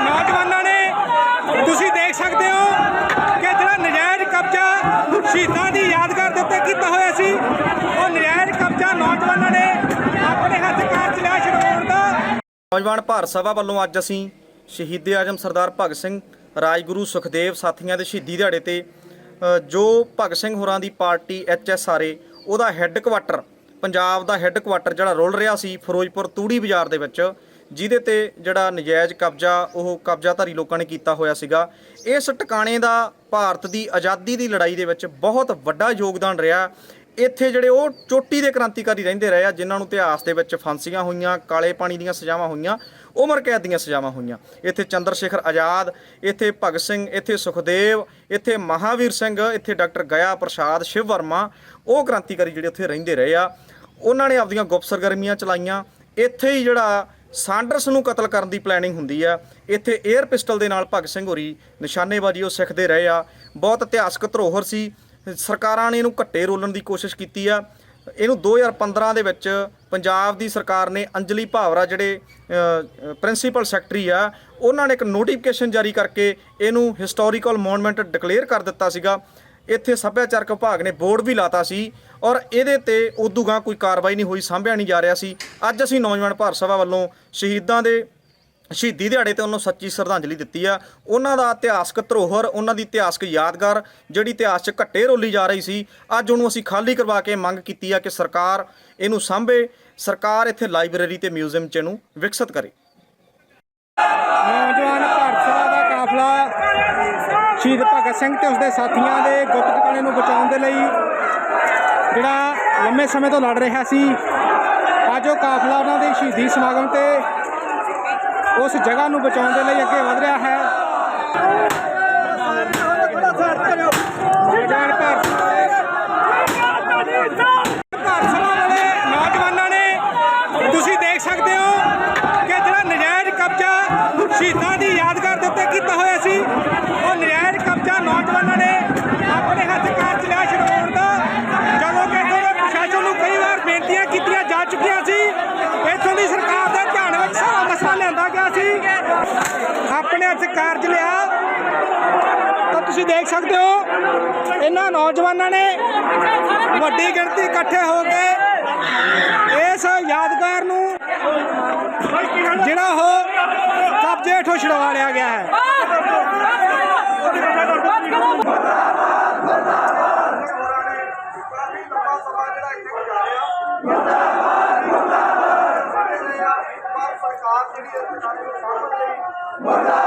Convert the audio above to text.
ਨੌਜਵਾਨਾਂ ਨੇ, ਤੁਸੀਂ ਦੇਖ ਸਕਦੇ ਹੋ ਕਿ ਜਿਹੜਾ ਨਜਾਇਜ਼ ਕਬਜ਼ਾ ਸ਼ਹੀਦਾਂ ਦੀ ਯਾਦਗਾਰ ਦੇ ਉੱਤੇ ਕੀਤਾ ਹੋਇਆ ਸੀ, ਉਹ ਨਜਾਇਜ਼ ਕਬਜ਼ਾ ਨੌਜਵਾਨਾਂ ਨੇ ਆਪਣੇ ਹੱਥ ਕਾਰਜ ਲਿਆ ਛਡਵਾਉਣ ਦਾ। ਨੌਜਵਾਨ ਭਾਰਤ ਸਭਾ ਵੱਲੋਂ ਅੱਜ ਅਸੀਂ ਸ਼ਹੀਦ ਆਜਮ ਸਰਦਾਰ ਭਗਤ ਸਿੰਘ, ਰਾਜਗੁਰੂ ਸੁਖਦੇਵ ਸਾਥੀਆਂ ਦੇ ਸ਼ਹੀਦੀ ਦਿਹਾੜੇ ਤੇ ਜੋ ਭਗਤ ਸਿੰਘ ਹੋਰਾਂ ਦੀ ਪਾਰਟੀ ਐਚਐਸਆਰਏ ਉਹਦਾ ਹੈੱਡਕੁਆਟਰ ਪੰਜਾਬ ਦਾ ਹੈੱਡਕੁਆਟਰ ਜਿਹੜਾ ਰੁਲ ਰਿਹਾ ਸੀ ਫਿਰੋਜ਼ਪੁਰ ਤੂੜੀ ਬਾਜ਼ਾਰ ਦੇ ਵਿੱਚ, ਜਿਹਦੇ ਤੇ ਜਿਹੜਾ ਨਜਾਇਜ਼ ਕਬਜ਼ਾ, ਉਹ ਕਬਜ਼ਾਧਾਰੀ ਲੋਕਾਂ ਨੇ ਕੀਤਾ ਹੋਇਆ ਸੀਗਾ, ਇਸ ਟਿਕਾਣੇ ਦਾ ਭਾਰਤ ਦੀ ਆਜ਼ਾਦੀ ਦੀ ਲੜਾਈ ਦੇ ਵਿੱਚ ਬਹੁਤ ਵੱਡਾ ਯੋਗਦਾਨ ਰਿਹਾ। ਇੱਥੇ ਜਿਹੜੇ ਉਹ ਚੋਟੀ ਦੇ ਕ੍ਰਾਂਤੀਕਾਰੀ ਰਹਿੰਦੇ ਰਹੇ ਆ, ਜਿਨ੍ਹਾਂ ਨੂੰ ਇਤਿਹਾਸ ਦੇ ਵਿੱਚ ਫਾਂਸੀਆਂ ਹੋਈਆਂ, ਕਾਲੇ ਪਾਣੀ ਦੀਆਂ ਸਜ਼ਾਵਾਂ ਹੋਈਆਂ, ਉਮਰ ਕੈਦ ਦੀਆਂ ਸਜ਼ਾਵਾਂ ਹੋਈਆਂ। ਇੱਥੇ ਚੰਦਰ ਸ਼ੇਖਰ ਆਜ਼ਾਦ, ਇੱਥੇ ਭਗਤ ਸਿੰਘ, ਇੱਥੇ ਸੁਖਦੇਵ, ਇੱਥੇ ਮਹਾਵੀਰ ਸਿੰਘ, ਇੱਥੇ ਡਾਕਟਰ ਗਿਆ ਪ੍ਰਸਾਦ ਸ਼ਿਵ ਵਰਮਾ, ਉਹ ਕ੍ਰਾਂਤੀਕਾਰੀ ਜਿਹੜੇ ਉੱਥੇ ਰਹਿੰਦੇ ਰਹੇ ਆ। ਉਹਨਾਂ ਨੇ ਆਪਦੀਆਂ ਗੁਪਤ ਸਰਗਰਮੀਆਂ ਚਲਾਈਆਂ। ਇੱਥੇ ਹੀ ਜਿਹੜਾ ਸਾਂਡਰਸ ਨੂੰ ਕਤਲ ਕਰਨ ਦੀ ਪਲੈਨਿੰਗ ਹੁੰਦੀ ਆ। ਇੱਥੇ 에ਅਰ ਪਿਸਟਲ ਦੇ ਨਾਲ ਭਗਤ ਸਿੰਘ ਹੋਰੀ ਨਿਸ਼ਾਨੇਬਾਜ਼ੀ ਉਹ ਸਿੱਖਦੇ ਰਹੇ ਆ। ਬਹੁਤ ਇਤਿਹਾਸਕ ਧਰੋਹਰ ਸੀ। ਸਰਕਾਰਾਂ ਨੇ ਇਹਨੂੰ ਘੱਟੇ ਰੋਲਣ ਦੀ ਕੋਸ਼ਿਸ਼ ਕੀਤੀ ਆ। ਇਹਨੂੰ 2015 ਦੇ ਵਿੱਚ ਪੰਜਾਬ ਦੀ ਸਰਕਾਰ ਨੇ ਅੰਜਲੀ ਭਾਵਰਾ ਜਿਹੜੇ ਪ੍ਰਿੰਸੀਪਲ ਸੈਕਟਰੀ ਆ, ਉਹਨਾਂ ਨੇ ਇੱਕ ਨੋਟੀਫਿਕੇਸ਼ਨ ਜਾਰੀ ਕਰਕੇ ਇਹਨੂੰ ਹਿਸਟੋਰੀਕਲ ਮੋਨੂਮੈਂਟ ਡਿਕਲੇਅਰ ਕਰ ਦਿੱਤਾ ਸੀਗਾ। ਇੱਥੇ ਸੱਭਿਆਚਾਰਕ ਵਿਭਾਗ ਨੇ ਬੋਰਡ ਵੀ ਲਾਤਾ ਸੀ ਔਰ ਇਹਦੇ ਤੇ ਉਦੋਂ ਗਾਂ ਕੋਈ ਕਾਰਵਾਈ ਨਹੀਂ ਹੋਈ, ਸਾਂਭਿਆ ਨਹੀਂ ਜਾ ਰਿਹਾ ਸੀ। ਅੱਜ ਅਸੀਂ ਨੌਜਵਾਨ ਭਾਰਤ ਸਭਾ ਵੱਲੋਂ ਸ਼ਹੀਦਾਂ ਦੇ ਸ਼ਹੀਦੀ ਦਿਹਾੜੇ ਤੇ ਉਹਨੂੰ ਸੱਚੀ ਸ਼ਰਧਾਂਜਲੀ ਦਿੱਤੀ ਆ। ਉਹਨਾਂ ਦਾ ਇਤਿਹਾਸਕ ਧਰੋਹਰ, ਉਹਨਾਂ ਦੀ ਇਤਿਹਾਸਕ ਯਾਦਗਾਰ, ਜਿਹੜੀ ਇਤਿਹਾਸ 'ਚ ਘੱਟੇ ਰੋਲੀ ਜਾ ਰਹੀ ਸੀ, ਅੱਜ ਉਹਨੂੰ ਅਸੀਂ ਖਾਲੀ ਕਰਵਾ ਕੇ ਮੰਗ ਕੀਤੀ ਆ ਕਿ ਸਰਕਾਰ ਇਹਨੂੰ ਸਾਂਭੇ। ਸਰਕਾਰ ਇੱਥੇ ਲਾਇਬ੍ਰੇਰੀ ਤੇ ਮਿਊਜ਼ੀਅਮ 'ਚ ਇਹਨੂੰ ਵਿਕਸਿਤ ਕਰੇ। ਨੌਜਵਾਨ ਭਾਰਤ ਸਭਾ ਦਾ ਕਾਫਲਾ ਸ਼ਹੀਦ ਭਗਤ ਸਿੰਘ ਤੇ ਉਸਦੇ ਸਾਥੀਆਂ ਦੇ ਗੁਪਤ ਟਿਕਾਣੇ ਨੂੰ ਬਚਾਉਣ ਦੇ ਲਈ ਜਿਹੜਾ ਲੰਮੇ ਸਮੇਂ ਤੋਂ ਲੜ ਰਿਹਾ ਸੀ, ਅੱਜ ਉਹ ਕਾਫਲਾ ਉਹਨਾਂ ਦੇ ਸ਼ਹੀਦੀ ਸਮਾਗਮ ਤੇ ਉਸ ਜਗ੍ਹਾ ਨੂੰ ਬਚਾਉਣ ਦੇ ਲਈ ਅੱਗੇ ਵਧ ਰਿਹਾ ਹੈ। ਨੌਜਵਾਨਾਂ ਨੇ, ਤੁਸੀਂ ਦੇਖ ਸਕਦੇ ਹੋ ਕਿ ਜਿਹੜਾ ਨਜਾਇਜ਼ ਕਬਜ਼ਾ ਸ਼ਹੀਦਾਂ ਦੀ ਯਾਦਗਾਰ ਦੇ ਉੱਤੇ ਕੀਤਾ ਹੋਇਆ ਸੀ ਉਹ ਨਜਾਇਜ਼ ਕਬਜ਼ਾ ਨੌਜਵਾਨਾਂ ਨੇ ਆਪਣੇ ਹੱਥ ਕਾਰਜ ਲਿਆ ਛਡਵਾਉਣ ਦਾ ਜਦੋਂ ਕਿ ਇੱਥੋਂ ਦੇ ਪ੍ਰਸ਼ਾਸਨ ਨੂੰ ਕਈ ਵਾਰ ਬੇਨਤੀਆਂ ਕੀਤੀਆਂ ਜਾ ਚੁੱਕੀਆਂ ਸੀ ਇੱਥੋਂ ਦੀ ਸਰਕਾਰ ਦੇ ਧਿਆਨ ਵਿੱਚ ਸਾਰਾ ਮਸਲਾ ਲਿਆਂਦਾ ਗਿਆ ਸੀ ਆਪਣੇ ਹੱਥ ਕਾਰਜ ਲਿਆ ਤਾਂ ਤੁਸੀਂ ਦੇਖ ਸਕਦੇ ਹੋ ਇਹਨਾਂ ਨੌਜਵਾਨਾਂ ਨੇ ਵੱਡੀ ਗਿਣਤੀ ਇਕੱਠੇ ਹੋ ਕੇ ਇਸ ਯਾਦਗਾਰ ਨੂੰ ਜਿਹੜਾ ਉਹ ਕਬਜ਼ੇ ਹੇਠੋਂ ਛੁਡਵਾ ਲਿਆ ਗਿਆ ਹੈ ਸਰਕਾਰ ਜਿਹੜੀ ਹੈ ਨੂੰ ਸਾਂਭਣ ਲਈ